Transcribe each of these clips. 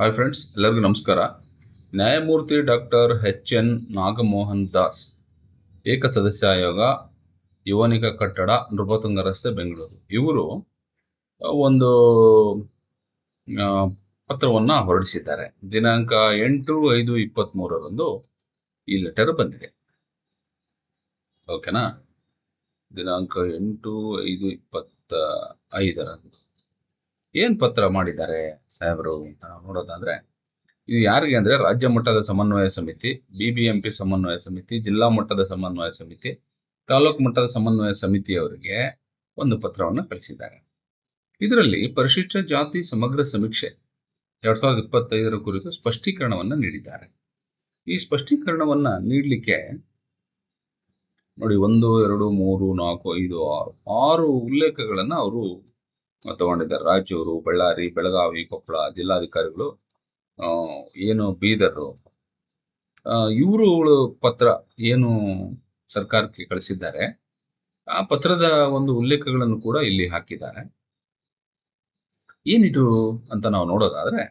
Hi friends ಎಲ್ಲರಿಗೂ ನಮಸ್ಕಾರ. ನ್ಯಾಯಮೂರ್ತಿ doctor H N Nagamohan Das ಏಕ ಸದಸ್ಯ ಆಯೋಗ, ಯುವನಿಕ ಕಟ್ಟಡ, ನೃಪತುಂಗ ರಸ್ತೆ, ಬೆಂಗಳೂರು. ಇವರು ಒಂದು ಪತ್ರವನ್ನು ಹೊರಡಿಸಿದ್ದಾರೆ. ದಿನಾಂಕ ಎಂಟು ಐದು ಇಪ್ಪತ್ತ್ ಮೂರರಂದು ಈ ಲೆಟರ್ ಬಂದಿದೆ. ಓಕೆನಾ ದಿನಾಂಕ ಎಂಟು ಐದು ಇಪ್ಪತ್ತ ಐದರಂದು ಏನ್ ಪತ್ರ ಮಾಡಿದ್ದಾರೆ ಸಾಹೇಬರು ಅಂತ ನೋಡೋದಾದ್ರೆ, ಇದು ಯಾರಿಗೆ ಅಂದ್ರೆ ರಾಜ್ಯ ಮಟ್ಟದ ಸಮನ್ವಯ ಸಮಿತಿ ಬಿಬಿಎಂಪಿ ಸಮನ್ವಯ ಸಮಿತಿ, ಜಿಲ್ಲಾ ಮಟ್ಟದ ಸಮನ್ವಯ ಸಮಿತಿ, ತಾಲೂಕು ಮಟ್ಟದ ಸಮನ್ವಯ ಸಮಿತಿಯವರಿಗೆ ಒಂದು ಪತ್ರವನ್ನು ಕಳಿಸಿದ್ದಾರೆ. ಇದರಲ್ಲಿ ಪರಿಶಿಷ್ಟ ಜಾತಿ ಸಮಗ್ರ ಸಮೀಕ್ಷೆ ಎರಡ್ ಸಾವಿರದ ಇಪ್ಪತ್ತೈದರ ಕುರಿತು ಸ್ಪಷ್ಟೀಕರಣವನ್ನ ನೀಡಿದ್ದಾರೆ. ಈ ಸ್ಪಷ್ಟೀಕರಣವನ್ನ ನೀಡಲಿಕ್ಕೆ ನೋಡಿ ಒಂದು, ಎರಡು, ಮೂರು, ನಾಲ್ಕು, ಐದು, ಆರು ಆರು ಉಲ್ಲೇಖಗಳನ್ನ ಅವರು ತಗೊಂಡಿದ್ದಾರೆ. ರಾಯಚೂರು, ಬಳ್ಳಾರಿ, ಬೆಳಗಾವಿ, ಕೊಪ್ಪಳ ಜಿಲ್ಲಾಧಿಕಾರಿಗಳು ಏನು ಬೀದರು ಇವರು ಪತ್ರ ಏನು ಸರ್ಕಾರಕ್ಕೆ ಕಳಿಸಿದ್ದಾರೆ. ಆ ಪತ್ರದ ಒಂದು ಉಲ್ಲೇಖಗಳನ್ನು ಕೂಡ ಇಲ್ಲಿ ಹಾಕಿದ್ದಾರೆ. ಏನಿದು ಅಂತ ನಾವು ನೋಡೋದಾದ್ರೆ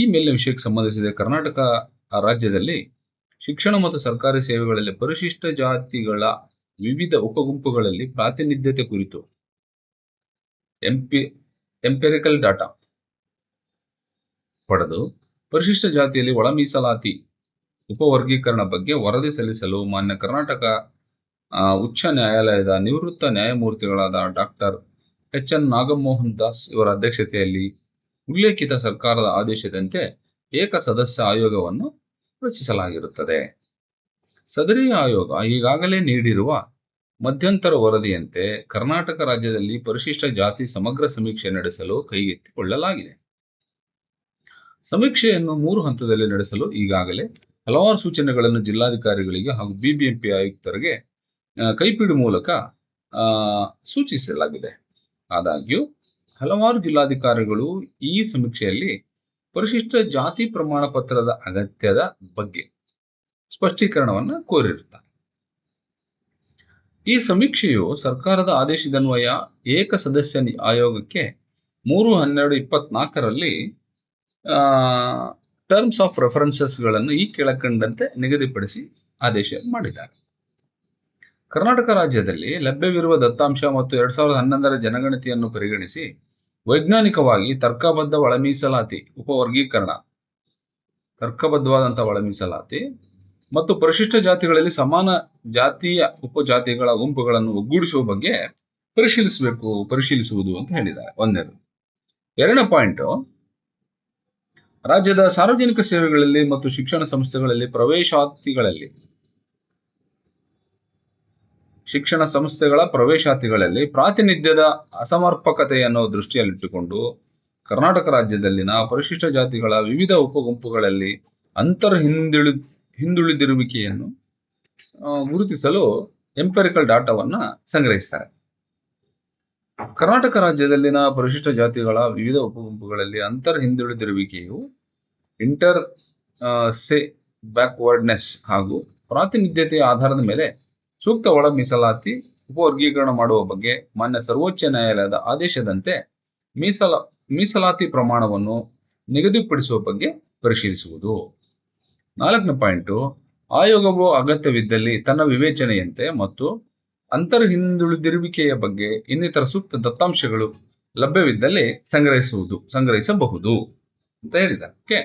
ಈ ಮೇಲಿನ ವಿಷಯಕ್ಕೆ ಸಂಬಂಧಿಸಿದ ಕರ್ನಾಟಕ ರಾಜ್ಯದಲ್ಲಿ ಶಿಕ್ಷಣ ಮತ್ತು ಸರ್ಕಾರಿ ಸೇವೆಗಳಲ್ಲಿ ಪರಿಶಿಷ್ಟ ಜಾತಿಗಳ ವಿವಿಧ ಉಪಗುಂಪುಗಳಲ್ಲಿ ಪ್ರಾತಿನಿಧ್ಯತೆ ಕುರಿತು ಎಂಪಿ ಎಂಪೆರಿಕಲ್ ಡಾಟಾ ಪಡೆದು ಪರಿಶಿಷ್ಟ ಜಾತಿಯಲ್ಲಿ ಒಳ ಮೀಸಲಾತಿ ಉಪವರ್ಗೀಕರಣ ಬಗ್ಗೆ ವರದಿ ಸಲ್ಲಿಸಲು ಮಾನ್ಯ ಕರ್ನಾಟಕ ಉಚ್ಚ ನ್ಯಾಯಾಲಯದ ನಿವೃತ್ತ ನ್ಯಾಯಮೂರ್ತಿಗಳಾದ doctor H N Nagamohan Das ಇವರ ಅಧ್ಯಕ್ಷತೆಯಲ್ಲಿ ಉಲ್ಲೇಖಿತ ಸರ್ಕಾರದ ಆದೇಶದಂತೆ ಏಕ ಸದಸ್ಯ ಆಯೋಗವನ್ನು ರಚಿಸಲಾಗಿರುತ್ತದೆ. ಸದರಿ ಆಯೋಗ ಈಗಾಗಲೇ ನೀಡಿರುವ ಮಧ್ಯಂತರ ವರದಿಯಂತೆ ಕರ್ನಾಟಕ ರಾಜ್ಯದಲ್ಲಿ ಪರಿಶಿಷ್ಟ ಜಾತಿ ಸಮಗ್ರ ಸಮೀಕ್ಷೆ ನಡೆಸಲು ಕೈಗೆತ್ತಿಕೊಳ್ಳಲಾಗಿದೆ. ಸಮೀಕ್ಷೆಯನ್ನು ಮೂರು ಹಂತದಲ್ಲಿ ನಡೆಸಲು ಈಗಾಗಲೇ ಹಲವಾರು ಸೂಚನೆಗಳನ್ನು ಜಿಲ್ಲಾಧಿಕಾರಿಗಳಿಗೆ ಹಾಗೂ ಬಿಬಿಎಂಪಿ ಆಯುಕ್ತರಿಗೆ ಕೈಪಿಡಿ ಮೂಲಕ ಸೂಚಿಸಲಾಗಿದೆ. ಆದಾಗ್ಯೂ, ಹಲವಾರು ಜಿಲ್ಲಾಧಿಕಾರಿಗಳು ಈ ಸಮೀಕ್ಷೆಯಲ್ಲಿ ಪರಿಶಿಷ್ಟ ಜಾತಿ ಪ್ರಮಾಣ ಪತ್ರದ ಅಗತ್ಯದ ಬಗ್ಗೆ ಸ್ಪಷ್ಟೀಕರಣವನ್ನು ಕೋರಿರುತ್ತಾರೆ. ಈ ಸಮೀಕ್ಷೆಯು ಸರ್ಕಾರದ ಆದೇಶದನ್ವಯ ಏಕ ಸದಸ್ಯ ಆಯೋಗಕ್ಕೆ ಮೂರು ಹನ್ನೆರಡು ಇಪ್ಪತ್ನಾಲ್ಕರಲ್ಲಿ ಟರ್ಮ್ಸ್ ಆಫ್ ರೆಫರೆನ್ಸಸ್ಗಳನ್ನು ಈ ಕೆಳಕಂಡಂತೆ ನಿಗದಿಪಡಿಸಿ ಆದೇಶ ಮಾಡಿದ್ದಾರೆ. ಕರ್ನಾಟಕ ರಾಜ್ಯದಲ್ಲಿ ಲಭ್ಯವಿರುವ ದತ್ತಾಂಶ ಮತ್ತು ಎರಡ್ ಸಾವಿರದ ಹನ್ನೊಂದರ ಜನಗಣತಿಯನ್ನು ಪರಿಗಣಿಸಿ ವೈಜ್ಞಾನಿಕವಾಗಿ ತರ್ಕಬದ್ಧ ಒಳಮೀಸಲಾತಿ, ಉಪವರ್ಗೀಕರಣ ತರ್ಕಬದ್ಧವಾದಂತಹ ಒಳ ಮೀಸಲಾತಿ ಮತ್ತು ಪರಿಶಿಷ್ಟ ಜಾತಿಗಳಲ್ಲಿ ಸಮಾನ ಜಾತಿಯ ಉಪಜಾತಿಗಳ ಗುಂಪುಗಳನ್ನು ಒಗ್ಗೂಡಿಸುವ ಬಗ್ಗೆ ಪರಿಶೀಲಿಸಬೇಕು, ಪರಿಶೀಲಿಸುವುದು ಅಂತ ಹೇಳಿದ್ದಾರೆ ಒಂದನೇದು ಎರಡನೇ ಪಾಯಿಂಟ್ ರಾಜ್ಯದ ಸಾರ್ವಜನಿಕ ಸೇವೆಗಳಲ್ಲಿ ಮತ್ತು ಶಿಕ್ಷಣ ಸಂಸ್ಥೆಗಳಲ್ಲಿ ಪ್ರವೇಶಾತಿಗಳಲ್ಲಿ, ಶಿಕ್ಷಣ ಸಂಸ್ಥೆಗಳ ಪ್ರವೇಶಾತಿಗಳಲ್ಲಿ ಪ್ರಾತಿನಿಧ್ಯದ ಅಸಮರ್ಪಕತೆಯನ್ನು ದೃಷ್ಟಿಯಲ್ಲಿಟ್ಟುಕೊಂಡು ಕರ್ನಾಟಕ ರಾಜ್ಯದಲ್ಲಿನ ಪರಿಶಿಷ್ಟ ಜಾತಿಗಳ ವಿವಿಧ ಉಪಗುಂಪುಗಳಲ್ಲಿ ಅಂತರ್ ಹಿಂದುಳಿ ಹಿಂದುಳಿದಿರುವಿಕೆಯನ್ನು ಗುರುತಿಸಲು ಎಂಪೆರಿಕಲ್ ಡಾಟಾವನ್ನ ಸಂಗ್ರಹಿಸ್ತಾರೆ. ಕರ್ನಾಟಕ ರಾಜ್ಯದಲ್ಲಿನ ಪರಿಶಿಷ್ಟ ಜಾತಿಗಳ ವಿವಿಧ ಉಪಗುಂಪುಗಳಲ್ಲಿ ಅಂತರ್ ಹಿಂದುಳಿದಿರುವಿಕೆಯು ಇಂಟರ್ ಸೆ, ಬ್ಯಾಕ್ವರ್ಡ್ನೆಸ್ ಹಾಗೂ ಪ್ರಾತಿನಿಧ್ಯತೆಯ ಆಧಾರದ ಮೇಲೆ ಸೂಕ್ತ ಒಳ ಮೀಸಲಾತಿ, ಉಪವರ್ಗೀಕರಣ ಮಾಡುವ ಬಗ್ಗೆ ಮಾನ್ಯ ಸರ್ವೋಚ್ಚ ನ್ಯಾಯಾಲಯದ ಆದೇಶದಂತೆ ಮೀಸಲ, ಮೀಸಲಾತಿ ಪ್ರಮಾಣವನ್ನು ನಿಗದಿಪಡಿಸುವ ಬಗ್ಗೆ ಪರಿಶೀಲಿಸುವುದು. ನಾಲ್ಕನೇ ಪಾಯಿಂಟು, ಆಯೋಗವು ಅಗತ್ಯವಿದ್ದಲ್ಲಿ ತನ್ನ ವಿವೇಚನೆಯಂತೆ ಮತ್ತು ಅಂತರ್ ಹಿಂದುಳಿದಿರುವಿಕೆಯ ಬಗ್ಗೆ ಇನ್ನಿತರ ಸೂಕ್ತ ದತ್ತಾಂಶಗಳು ಲಭ್ಯವಿದ್ದಲ್ಲಿ ಸಂಗ್ರಹಿಸುವುದು, ಸಂಗ್ರಹಿಸಬಹುದು ಅಂತ ಹೇಳಿದ್ದಾರೆ.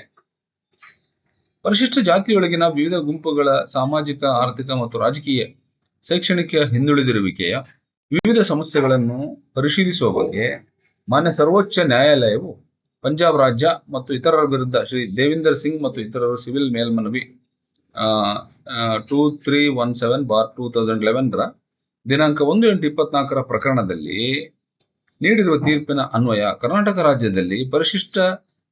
ಪರಿಶಿಷ್ಟ ಜಾತಿಯೊಳಗಿನ ವಿವಿಧ ಗುಂಪುಗಳ ಸಾಮಾಜಿಕ, ಆರ್ಥಿಕ ಮತ್ತು ರಾಜಕೀಯ ಶೈಕ್ಷಣಿಕ ಹಿಂದುಳಿದಿರುವಿಕೆಯ ವಿವಿಧ ಸಮಸ್ಯೆಗಳನ್ನು ಪರಿಶೀಲಿಸುವ ಬಗ್ಗೆ ಮಾನ್ಯ ಸರ್ವೋಚ್ಚ ನ್ಯಾಯಾಲಯವು ಪಂಜಾಬ್ ರಾಜ್ಯ ಮತ್ತು ಇತರರ ವಿರುದ್ಧ ಶ್ರೀ ದೇವಿಂದರ್ ಸಿಂಗ್ ಮತ್ತು ಇತರರು ಸಿವಿಲ್ ಮೇಲ್ಮನವಿ two three one seven bar two thousand ಲೆವೆನ್ರ ದಿನಾಂಕ ಒಂದು ಎಂಟು ಇಪ್ಪತ್ನಾಲ್ಕರ ಪ್ರಕರಣದಲ್ಲಿ ನೀಡಿರುವ ತೀರ್ಪಿನ ಅನ್ವಯ ಕರ್ನಾಟಕ ರಾಜ್ಯದಲ್ಲಿ ಪರಿಶಿಷ್ಟ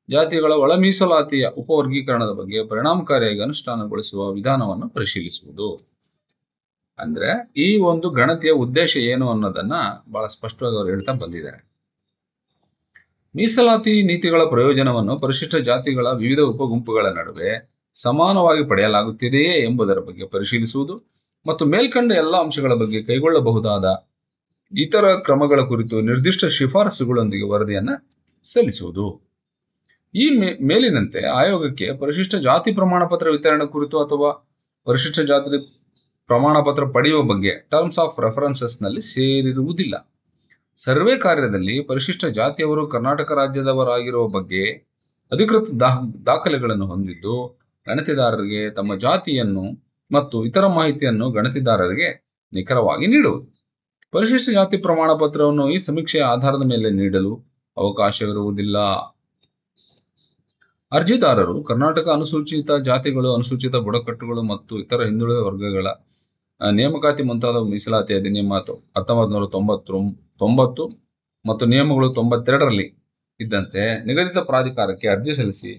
ಜಾತಿಗಳ ಒಳ ಮೀಸಲಾತಿಯ ಉಪವರ್ಗೀಕರಣದ ಬಗ್ಗೆ ಪರಿಣಾಮಕಾರಿಯಾಗಿ ಅನುಷ್ಠಾನಗೊಳಿಸುವ ವಿಧಾನವನ್ನು ಪರಿಶೀಲಿಸುವುದು. ಅಂದ್ರೆ ಈ ಒಂದು ಗಣತಿಯ ಉದ್ದೇಶ ಏನು ಅನ್ನೋದನ್ನ ಬಹಳ ಸ್ಪಷ್ಟವಾಗಿ ಅವರು ಹೇಳ್ತಾ ಬಂದಿದ್ದಾರೆ. ಮೀಸಲಾತಿ ನೀತಿಗಳ ಪ್ರಯೋಜನವನ್ನು ಪರಿಶಿಷ್ಟ ಜಾತಿಗಳ ವಿವಿಧ ಉಪಗುಂಪುಗಳ ನಡುವೆ ಸಮಾನವಾಗಿ ಪಡೆಯಲಾಗುತ್ತಿದೆಯೇ ಎಂಬುದರ ಬಗ್ಗೆ ಪರಿಶೀಲಿಸುವುದು ಮತ್ತು ಮೇಲ್ಕಂಡ ಎಲ್ಲ ಅಂಶಗಳ ಬಗ್ಗೆ ಕೈಗೊಳ್ಳಬಹುದಾದ ಇತರ ಕ್ರಮಗಳ ಕುರಿತು ನಿರ್ದಿಷ್ಟ ಶಿಫಾರಸುಗಳೊಂದಿಗೆ ವರದಿಯನ್ನು ಸಲ್ಲಿಸುವುದು. ಈ ಮೇಲಿನಂತೆ ಆಯೋಗಕ್ಕೆ ಪರಿಶಿಷ್ಟ ಜಾತಿ ಪ್ರಮಾಣ ಪತ್ರ ವಿತರಣೆ ಕುರಿತು ಅಥವಾ ಪರಿಶಿಷ್ಟ ಜಾತಿ ಪ್ರಮಾಣ ಪತ್ರ ಪಡೆಯುವ ಬಗ್ಗೆ ಟರ್ಮ್ಸ್ ಆಫ್ ರೆಫರೆನ್ಸಸ್ನಲ್ಲಿ ಸೇರಿರುವುದಿಲ್ಲ. ಸರ್ವೆ ಕಾರ್ಯದಲ್ಲಿ ಪರಿಶಿಷ್ಟ ಜಾತಿಯವರು ಕರ್ನಾಟಕ ರಾಜ್ಯದವರಾಗಿರುವ ಬಗ್ಗೆ ಅಧಿಕೃತ ದಾಖಲೆಗಳನ್ನು ಹೊಂದಿದ್ದು, ಗಣತಿದಾರರಿಗೆ ತಮ್ಮ ಜಾತಿಯನ್ನು ಮತ್ತು ಇತರ ಮಾಹಿತಿಯನ್ನು ಗಣತಿದಾರರಿಗೆ ನಿಖರವಾಗಿ ನೀಡುವುದು. ಪರಿಶಿಷ್ಟ ಜಾತಿ ಪ್ರಮಾಣ ಪತ್ರವನ್ನು ಈ ಸಮೀಕ್ಷೆಯ ಆಧಾರದ ಮೇಲೆ ನೀಡಲು ಅವಕಾಶವಿರುವುದಿಲ್ಲ ಅರ್ಜಿದಾರರು ಕರ್ನಾಟಕ ಅನುಸೂಚಿತ ಜಾತಿಗಳು, ಅನುಸೂಚಿತ ಬುಡಕಟ್ಟುಗಳು ಮತ್ತು ಇತರ ಹಿಂದುಳಿದ ವರ್ಗಗಳ ನೇಮಕಾತಿ ಮುಂತಾದ ಮೀಸಲಾತಿ ಅಧಿನಿಯಮ ಹತ್ತೊಂಬತ್ತು ನೂರ ತೊಂಬತ್ತು ತೊಂಬತ್ತು ಮತ್ತು ನಿಯಮಗಳು ತೊಂಬತ್ತೆರಡರಲ್ಲಿ ಇದ್ದಂತೆ ನಿಗದಿತ ಪ್ರಾಧಿಕಾರಕ್ಕೆ ಅರ್ಜಿ ಸಲ್ಲಿಸಿ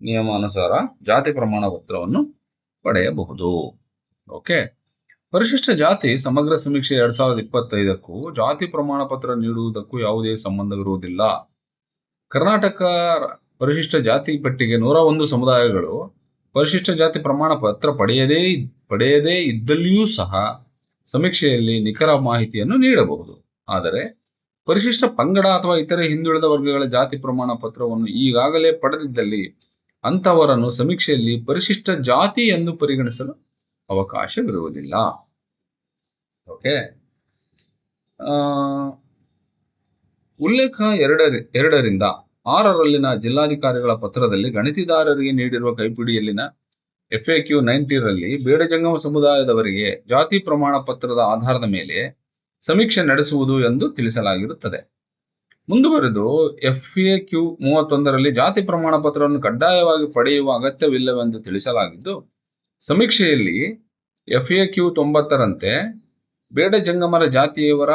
ನಿಯಮಾನುಸಾರ ಜಾತಿ ಪ್ರಮಾಣ ಪತ್ರವನ್ನು ಪಡೆಯಬಹುದು. ಓಕೆ. ಪರಿಶಿಷ್ಟ ಜಾತಿ ಸಮಗ್ರ ಸಮೀಕ್ಷೆ ಎರಡ್ ಸಾವಿರದ ಇಪ್ಪತ್ತೈದಕ್ಕೂ ಜಾತಿ ಪ್ರಮಾಣ ಪತ್ರ ನೀಡುವುದಕ್ಕೂ ಯಾವುದೇ ಸಂಬಂಧವಿರುವುದಿಲ್ಲ ಕರ್ನಾಟಕ ಪರಿಶಿಷ್ಟ ಜಾತಿ ಪಟ್ಟಿಗೆ ನೂರ ಒಂದು ಸಮುದಾಯಗಳು ಪರಿಶಿಷ್ಟ ಜಾತಿ ಪ್ರಮಾಣ ಪತ್ರ ಪಡೆಯದೇ ಪಡೆಯದೇ ಇದ್ದಲ್ಲಿಯೂ ಸಹ ಸಮೀಕ್ಷೆಯಲ್ಲಿ ನಿಖರ ಮಾಹಿತಿಯನ್ನು ನೀಡಬಹುದು. ಆದರೆ ಪರಿಶಿಷ್ಟ ಪಂಗಡ ಅಥವಾ ಇತರೆ ಹಿಂದುಳಿದ ವರ್ಗಗಳ ಜಾತಿ ಪ್ರಮಾಣ ಪತ್ರವನ್ನು ಈಗಾಗಲೇ ಪಡೆದಿದ್ದಲ್ಲಿ ಅಂತವರನ್ನು ಸಮೀಕ್ಷೆಯಲ್ಲಿ ಪರಿಶಿಷ್ಟ ಜಾತಿ ಎಂದು ಪರಿಗಣಿಸಲು ಅವಕಾಶವಿರುವುದಿಲ್ಲ. ಓಕೆ ಉಲ್ಲೇಖ ಎರಡರಿ, ಎರಡರಿಂದ ಆರರಲ್ಲಿನ ಜಿಲ್ಲಾಧಿಕಾರಿಗಳ ಪತ್ರದಲ್ಲಿ ಗಣಿತಿದಾರರಿಗೆ ನೀಡಿರುವ ಕೈಪಿಡಿಯಲ್ಲಿನ ಎಫ್ಎಕ್ಯೂ ನೈನ್ಟಿರಲ್ಲಿ ಬೇಡಜಂಗಮ ಸಮುದಾಯದವರಿಗೆ ಜಾತಿ ಪ್ರಮಾಣ ಪತ್ರದ ಆಧಾರದ ಮೇಲೆ ಸಮೀಕ್ಷೆ ನಡೆಸುವುದು ಎಂದು ತಿಳಿಸಲಾಗಿರುತ್ತದೆ. ಮುಂದುವರೆದು ಎಫ್ ಎ ಕ್ಯೂ ಮೂವತ್ತೊಂದರಲ್ಲಿ ಜಾತಿ ಪ್ರಮಾಣ ಪತ್ರವನ್ನು ಕಡ್ಡಾಯವಾಗಿ ಪಡೆಯುವ ಅಗತ್ಯವಿಲ್ಲವೆಂದು ತಿಳಿಸಲಾಗಿದ್ದು, ಸಮೀಕ್ಷೆಯಲ್ಲಿ ಎಫ್ ಎ ಕ್ಯೂ ತೊಂಬತ್ತರಂತೆ ಬೇಡ ಜಂಗಮರ ಜಾತಿಯವರ,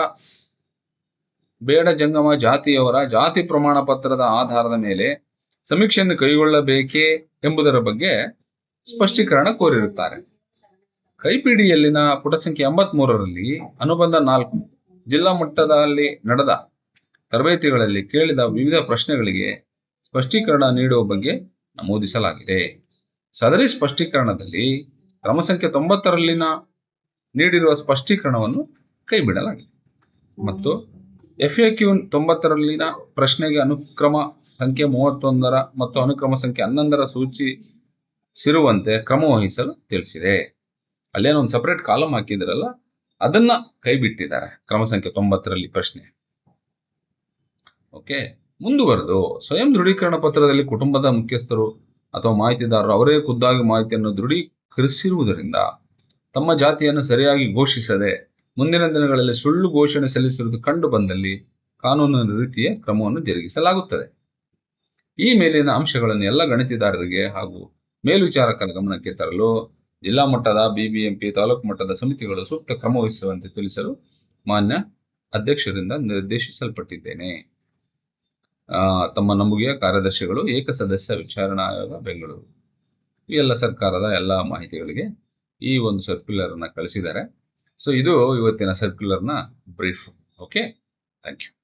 ಬೇಡ ಜಂಗಮ ಜಾತಿಯವರ ಜಾತಿ ಪ್ರಮಾಣ ಪತ್ರದ ಆಧಾರದ ಮೇಲೆ ಸಮೀಕ್ಷೆಯನ್ನು ಕೈಗೊಳ್ಳಬೇಕೇ ಎಂಬುದರ ಬಗ್ಗೆ ಸ್ಪಷ್ಟೀಕರಣ ಕೋರಿರುತ್ತಾರೆ. ಕೈಪಿಡಿಯಲ್ಲಿನ ಪುಟ ಸಂಖ್ಯೆ ಎಂಬತ್ಮೂರರಲ್ಲಿ ಅನುಬಂಧ ನಾಲ್ಕು. ಜಿಲ್ಲಾ ಮಟ್ಟದಲ್ಲಿ ನಡೆದ ತರಬೇತಿಗಳಲ್ಲಿ ಕೇಳಿದ ವಿವಿಧ ಪ್ರಶ್ನೆಗಳಿಗೆ ಸ್ಪಷ್ಟೀಕರಣ ನೀಡುವ ಬಗ್ಗೆ ನಮೂದಿಸಲಾಗಿದೆ. ಸದರಿ ಸ್ಪಷ್ಟೀಕರಣದಲ್ಲಿ ಕ್ರಮ ಸಂಖ್ಯೆ ತೊಂಬತ್ತರಲ್ಲಿನ ನೀಡಿರುವ ಸ್ಪಷ್ಟೀಕರಣವನ್ನು ಕೈಬಿಡಲಾಗಿದೆ. ಮತ್ತು ಎಫ್ ಎ ಕ್ಯೂ ತೊಂಬತ್ತರಲ್ಲಿನ ಪ್ರಶ್ನೆಗೆ ಅನುಕ್ರಮ ಸಂಖ್ಯೆ ಮೂವತ್ತೊಂದರ ಮತ್ತು ಅನುಕ್ರಮ ಸಂಖ್ಯೆ ಹನ್ನೊಂದರ ಸೂಚಿಸಿರುವಂತೆ ಕ್ರಮ ವಹಿಸಲು ತಿಳಿಸಿದೆ. ಅಲ್ಲೇನೋ ಒಂದು ಸಪರೇಟ್ ಕಾಲಮ್ ಹಾಕಿದ್ರಲ್ಲ, ಅದನ್ನ ಕೈ ಬಿಟ್ಟಿದ್ದಾರೆ ಕ್ರಮ ಸಂಖ್ಯೆ ತೊಂಬತ್ತರಲ್ಲಿ ಪ್ರಶ್ನೆ. ಓಕೆ ಮುಂದುವರೆದು, ಸ್ವಯಂ ದೃಢೀಕರಣ ಪತ್ರದಲ್ಲಿ ಕುಟುಂಬದ ಮುಖ್ಯಸ್ಥರು ಅಥವಾ ಮಾಹಿತಿದಾರರು ಅವರೇ ಖುದ್ದಾಗಿ ಮಾಹಿತಿಯನ್ನು ದೃಢೀಕರಿಸಿರುವುದರಿಂದ ತಮ್ಮ ಜಾತಿಯನ್ನು ಸರಿಯಾಗಿ ಘೋಷಿಸದೆ ಮುಂದಿನ ದಿನಗಳಲ್ಲಿ ಸುಳ್ಳು ಘೋಷಣೆ ಸಲ್ಲಿಸಿರುವುದು ಕಂಡು ಬಂದಲ್ಲಿ ಕಾನೂನು ರೀತಿಯ ಕ್ರಮವನ್ನು ಜರುಗಿಸಲಾಗುತ್ತದೆ. ಈ ಮೇಲಿನ ಅಂಶಗಳನ್ನು ಎಲ್ಲ ಗಣತಿದಾರರಿಗೆ ಹಾಗೂ ಮೇಲ್ವಿಚಾರಕರ ಗಮನಕ್ಕೆ ತರಲು ಜಿಲ್ಲಾ ಮಟ್ಟದ ಬಿಬಿಎಂಪಿ ತಾಲೂಕು ಮಟ್ಟದ ಸಮಿತಿಗಳು ಸೂಕ್ತ ಕ್ರಮ ವಹಿಸುವಂತೆ ತಿಳಿಸಲು ಮಾನ್ಯ ಅಧ್ಯಕ್ಷರಿಂದ ನಿರ್ದೇಶಿಸಲ್ಪಟ್ಟಿದ್ದೇನೆ. ತಮ್ಮ ನಂಬುಗೆಯ ಕಾರ್ಯದರ್ಶಿಗಳು ಏಕಸದಸ್ಯ ವಿಚಾರಣಾ ಆಯೋಗ, ಬೆಂಗಳೂರು. ಈ ಎಲ್ಲ ಸರ್ಕಾರದ ಎಲ್ಲ ಮಾಹಿತಿಗಳಿಗೆ ಈ ಒಂದು ಸರ್ಕ್ಯುಲರ್ ಅನ್ನ ಕಳಿಸಿದ್ದಾರೆ. ಸೊ ಇದು ಇವತ್ತಿನ ಸರ್ಕ್ಯುಲರ್ನ ಬ್ರೀಫ್ ಓಕೆ ಥ್ಯಾಂಕ್ ಯು